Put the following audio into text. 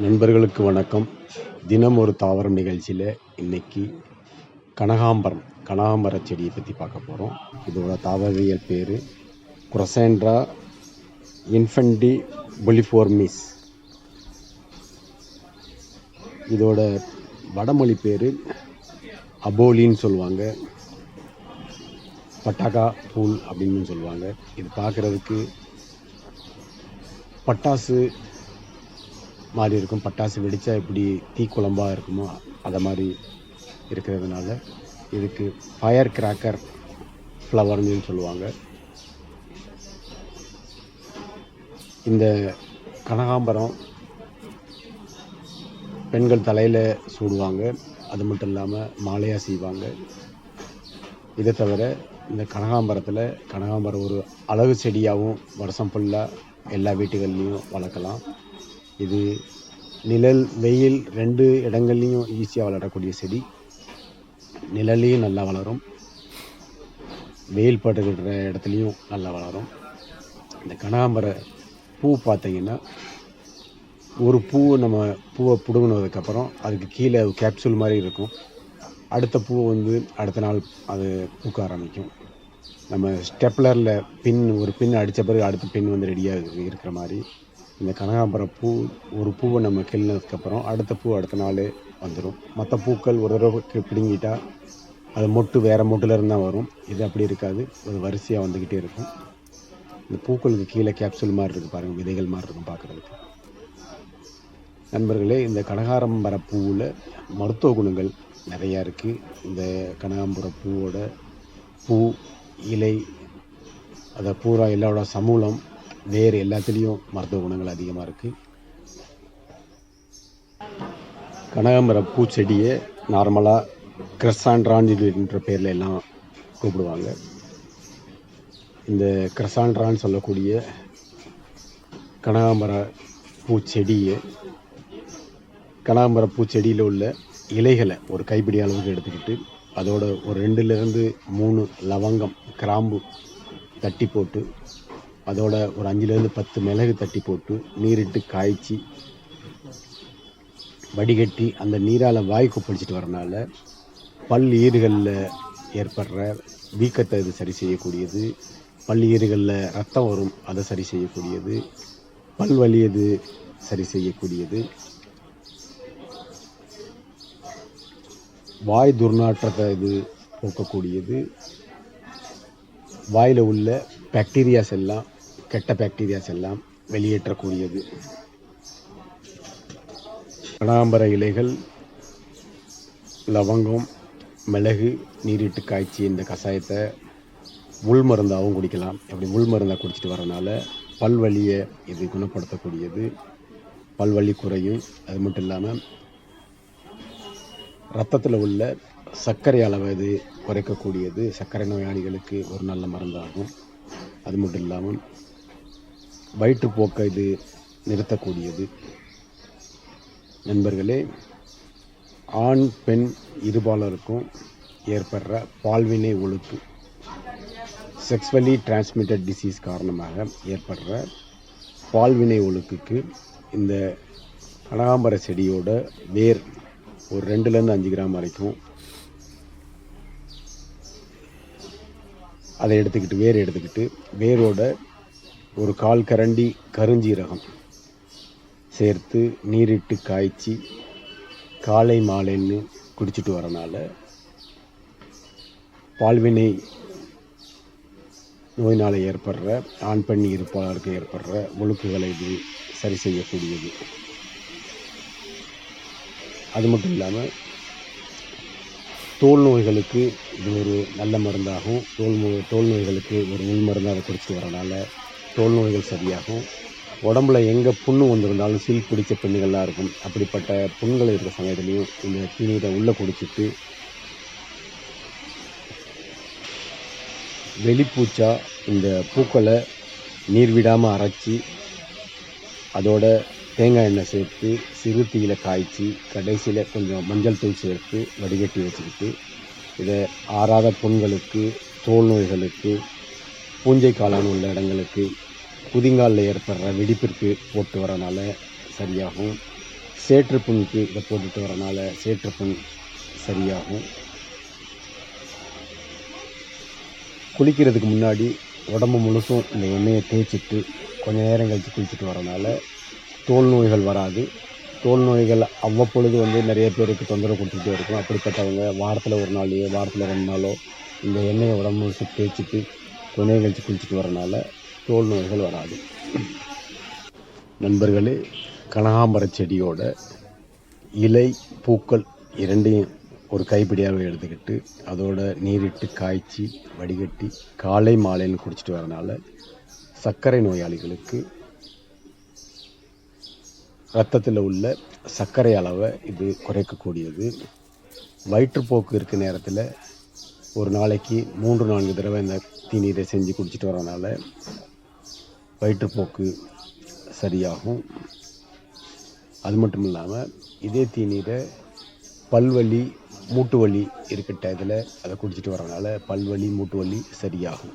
நண்பர்களுக்கு வணக்கம். தினம் ஒரு தாவரம் நிகழ்ச்சியில் இன்னைக்கு கனகாம்பரம் கனகாம்பர செடியை பற்றி பார்க்க போகிறோம் இதோட தாவரவியல் பேர் குரசேண்ட்ரா இன்ஃபென்டி பொலிஃபோர்மிஸ். இதோட வடமொழி பேர் அபோலின்னு சொல்லுவாங்க. பட்டாக்கா பூல் அப்படின்னு சொல்லுவாங்க. இது பார்க்குறதுக்கு பட்டாசு மாதிரி இருக்கும். பட்டாசு வெடித்தா எப்படி தீக்குழம்பா இருக்குமோ அதை மாதிரி இருக்கிறதுனால இதுக்கு ஃபயர் கிராக்கர் ஃப்ளவர்னு சொல்லுவாங்க. இந்த கனகாம்பரம் பெண்கள் தலையில் சூடுவாங்க. அது மட்டும் இல்லாமல் மாலையாக செய்வாங்க. இதை தவிர இந்த கனகாம்பரத்தில் கனகாம்பரம் ஒரு அழகு செடியாகவும் வருஷம் ஃபுல்லாக எல்லா வீட்டுகள்லேயும் வளர்க்கலாம். இது நிழல் வெயில் ரெண்டு இடங்கள்லையும் ஈஸியாக வளரக்கூடிய செடி. நிழல்லையும் நல்லா வளரும். வெயில் பட்டுக்கிற இடத்துலையும் நல்லா வளரும். இந்த கனகாம்பர பூ பார்த்தீங்கன்னா ஒரு பூ நம்ம பூவை பிடுங்கினதுக்கப்புறம் அதுக்கு கீழே கேப்சூல் மாதிரி இருக்கும். அடுத்த பூ வந்து அடுத்த நாள் அது பூக்க ஆரம்பிக்கும். நம்ம ஸ்டெப்லரில் பின் ஒரு பின் அடித்த பிறகு அடுத்த பின் வந்து ரெடியாக இருக்கிற மாதிரி. இந்த கனகாம்பரம் பூ ஒரு பூவை நம்ம கிள்ளினதுக்கப்புறம் அடுத்த பூ அடுத்த நாள் வந்துடும் மற்ற பூக்கள் ஒரு தடவைக்கு பிடுங்கிட்டா அது மொட்டு வேறு மொட்டில் தான் வரும். இது அப்படி இருக்காது. ஒரு வரிசையாக வந்துக்கிட்டே இருக்கும். இந்த பூக்களுக்கு கீழே கேப்சூல் மாதிரி இருக்குது பாருங்கள் விதைகள் மாதிரி இருக்கும் பார்க்குறதுக்கு. நண்பர்களே இந்த கனகாரம்பர பூவில் மருத்துவ குணங்கள் நிறையா இருக்குது இந்த கனகாம்பர பூவோட பூ இலை அதை பூரா எல்லாரோட சமூலம் வேறு எல்லாத்துலேயும் மருத்துவ குணங்கள் அதிகமாக இருக்குது கனகாம்பர பூச்செடியை நார்மலாக கிரசாண்ட்ரான்ன்ற பேரில் எல்லாம் கூப்பிடுவாங்க. இந்த கிரசாண்ட்ரான்னு சொல்லக்கூடிய கனகாம்பர பூச்செடியை கனகாம்பர பூச்செடியில் உள்ள இலைகளை ஒரு கைப்பிடி அளவுக்கு எடுத்துக்கிட்டு அதோட ஒரு ரெண்டுலேருந்து மூணு லவங்கம் கிராம்பு தட்டி போட்டு அதோட ஒரு அஞ்சுலேருந்து பத்து மிளகு தட்டி போட்டு நீரிட்டு காய்ச்சி வடிகட்டி அந்த நீரால் வாய் கொப்பளிச்சிட்டு வரனால பல் ஈறுகளில் ஏற்படுற வீக்கத்தை இது சரி செய்யக்கூடியது. பல் ஈறுகளில் ரத்தம் வரும் அதை சரி செய்யக்கூடியது. பல் வலியது சரி செய்யக்கூடியது. வாய் துர்நாற்றத்தை இது போக்கக்கூடியது. வாயில் உள்ள பாக்டீரியாஸ் எல்லாம் கெட்ட பாக்டீரியாஸ் எல்லாம் வெளியேற்றக்கூடியது. கனாம்பர இலைகள் லவங்கம் மிளகு நீரிட்டு காய்ச்சி இந்த கஷாயத்தை உள் மருந்தாகவும் குடிக்கலாம். அப்படி உள் மருந்தாக குடிச்சிட்டு வரனால பல்வலியை இது குணப்படுத்தக்கூடியது. பல்வலி குறையும். அது மட்டும் இல்லாமல் ரத்தத்தில் உள்ள சர்க்கரை அளவை இது குறைக்கக்கூடியது. சர்க்கரை நோயாளிகளுக்கு ஒரு நல்ல மருந்தாகும். அது மட்டும் இல்லாமல் வயிற்றுப்போக்கை இது நிறுத்தக்கூடியது. நண்பர்களே ஆண் பெண் இருபாலருக்கும் ஏற்படுற பால்வினை ஒழுக்கு செக்ஸ்வலி டிரான்ஸ்மிட்டட் டிசீஸ் காரணமாக ஏற்படுற பால்வினை ஒழுக்குக்கு இந்த கனகாம்பர செடியோட வேர் ஒரு ரெண்டுலேருந்து அஞ்சு கிராம் வரைக்கும் அதை எடுத்துக்கிட்டு வேர் எடுத்துக்கிட்டு வேரோட ஒரு கால் கரண்டி கருஞ்சீரகம் சேர்த்து நீரிட்டு காய்ச்சி காலை மாலைன்னு குடிச்சிட்டு வரனால பால்வினை நோயினால் ஏற்படுற ஆண் பெண் இருப்பாளருக்கு ஏற்படுற ஒழுக்குகளை இது சரி செய்யக்கூடியது. அது மட்டும் இல்லாமல் தோல் நோய்களுக்கு இது ஒரு நல்ல மருந்தாகும். தோல் நோய் தோல் நோய்களுக்கு ஒரு உள் மருந்தாக அதை குடிச்சிட்டு வரனால தோல் நோய்கள் சரியாகும். உடம்புல எங்கே புண்ணு வந்திருந்தாலும் சீல் பிடிச்ச பெண்ணுகள்லாம் இருக்கும். அப்படிப்பட்ட புண்கள் இருக்கிற சமயத்துலேயும் இந்த தீநீரை உள்ளே குடிச்சிட்டு வெளிப்பூச்சா இந்த பூக்களை நீர் விடாமல் அரைச்சி அதோட தேங்காய் எண்ணெய் சேர்த்து சிறு தீயில காய்ச்சி கடைசியில் கொஞ்சம் மஞ்சள் தூள் சேர்த்து வடிகட்டி வச்சுக்கிட்டு இதை ஆறாத புண்களுக்கு தோல் நோய்களுக்கு பூஞ்சை காளான் உள்ள இடங்களுக்கு புதிங்காலில் ஏற்படுற வெடிப்பிற்கு போட்டு வரனால சரியாகும். சேற்றுப்புண்ணுக்கு இதை போட்டுட்டு வரனால சேற்றுப்புண் சரியாகும். குளிக்கிறதுக்கு முன்னாடி உடம்பு முழுசும் இந்த எண்ணெயை தேய்ச்சிட்டு கொஞ்ச நேரம் கழித்து குளிச்சுட்டு வரனால தோல் நோய்கள் வராது. தோல் நோய்கள் அவ்வப்பொழுது வந்து நிறைய பேருக்கு தொந்தரவு கொடுத்துட்டே இருக்கும். அப்படிப்பட்டவங்க வாரத்தில் ஒரு நாளையோ வாரத்தில் ரெண்டு நாளோ இந்த எண்ணெயை உடம்பு முழுசு தேய்ச்சிட்டு துணை கழிச்சு குளிச்சுட்டு வரனால தோல் நோய்கள் வராது. நண்பர்களே கனகாம்பர செடியோட இலை பூக்கள் இரண்டையும் ஒரு கைப்பிடியாக எடுத்துக்கிட்டு அதோட நீரிட்டு காய்ச்சி வடிகட்டி காலை மாலைன்னு குடிச்சிட்டு வரனால சர்க்கரை நோயாளிகளுக்கு ரத்தத்தில் உள்ள சர்க்கரை அளவை இது குறைக்கக்கூடியது. வயிற்றுப்போக்கு இருக்க நேரத்தில் ஒரு நாளைக்கு மூன்று நான்கு தடவை இந்த தீநீரை செஞ்சு குடிச்சிட்டு வரனால வயிற்றுப்போக்கு சரியாகும். அது மட்டும் இல்லாமல் இதே தீநீரை பல்வலி மூட்டு வலி இருக்க டயத்தில் அதை குடிச்சிட்டு வரனால பல்வலி மூட்டு வலி சரியாகும்.